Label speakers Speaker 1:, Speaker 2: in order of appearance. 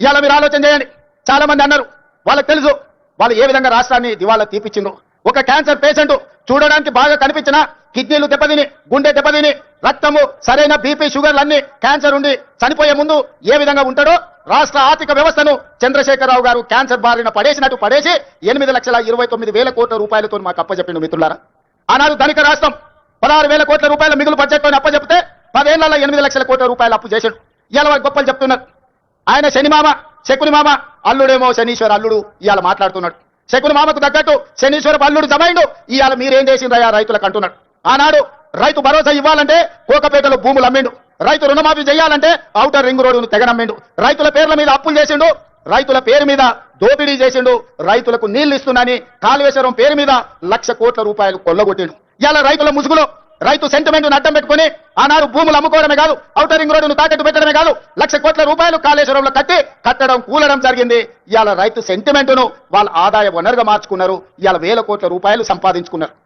Speaker 1: ఇవాళ మీరు ఆలోచన చేయండి. చాలా మంది అన్నారు వాళ్ళకి తెలుసు వాళ్ళు ఏ విధంగా రాష్ట్రాన్ని దివాళ తీపిచ్చిండ్రు ఒక క్యాన్సర్ పేషెంట్ చూడడానికి బాగా కనిపించిన కిడ్నీలు దెబ్బతిని గుండె దెబ్బతిని రక్తము సరైన బీపీ షుగర్లు అన్ని క్యాన్సర్ ఉండి చనిపోయే ముందు ఏ విధంగా ఉంటాడో రాష్ట్ర ఆర్థిక వ్యవస్థను చంద్రశేఖరరావు గారు క్యాన్సర్ బారిన పడేసినట్టు పడేసి ఎనిమిది లక్షల ఇరవై తొమ్మిది వేల కోట్ల రూపాయలతో మాకు అప్పచెప్పిండు మిత్రులారా. ఆనాడు ధనిక రాష్ట్రం పదహారు వేల కోట్ల రూపాయల మిగులు బడ్జెట్తో అప్పచెప్తే పదేళ్ళలో ఎనిమిది లక్షల కోట్ల రూపాయలు అప్పు చేశాడు ఇలా వారి గొప్పలు చెప్తున్నారు. ఆయన శని మామ శకుని మామ అల్లుడేమో శనీశ్వర అల్లుడు ఇవాళ మాట్లాడుతున్నాడు. శకుని మామకు తగ్గట్టు శనీశ్వర అల్లుడు జమైండు ఇవాళ మీరేం చేసిండ్రయ్యా రైతులకు అంటున్నాడు ఆనాడు రైతు భరోసా ఇవ్వాలంటే కోకపేటలో భూములు అమ్మిండు. రైతు రుణమాఫీ చేయాలంటే ఔటర్ రింగ్ రోడ్డును తెగనమ్మిండు. రైతుల పేర్ల మీద అప్పులు చేసిండు రైతుల పేరు మీద దోపిడీ చేసిండు రైతులకు నీళ్ళు ఇస్తున్నాని కాళేశ్వరం పేరు మీద లక్ష కోట్ల రూపాయలు కొల్లగొట్టిండు. ఇవాళ రైతుల ముసుగులో రైతు సెంటిమెంట్ అడ్డం పెట్టుకుని ఆనాడు భూములు అమ్ముకోవడమే కాదు ఔటర్ రింగ్ రోడ్డును తాకట్టు పెట్టడమే కాదు లక్ష కోట్ల రూపాయలు కాళేశ్వరంలో కట్టి కట్టడం కూలడం జరిగింది. ఇవాళ రైతు సెంటిమెంటును వాళ్ళ ఆదాయ వనరుగా మార్చుకున్నారు. ఇవాళ వేల కోట్ల రూపాయలు సంపాదించుకున్నారు.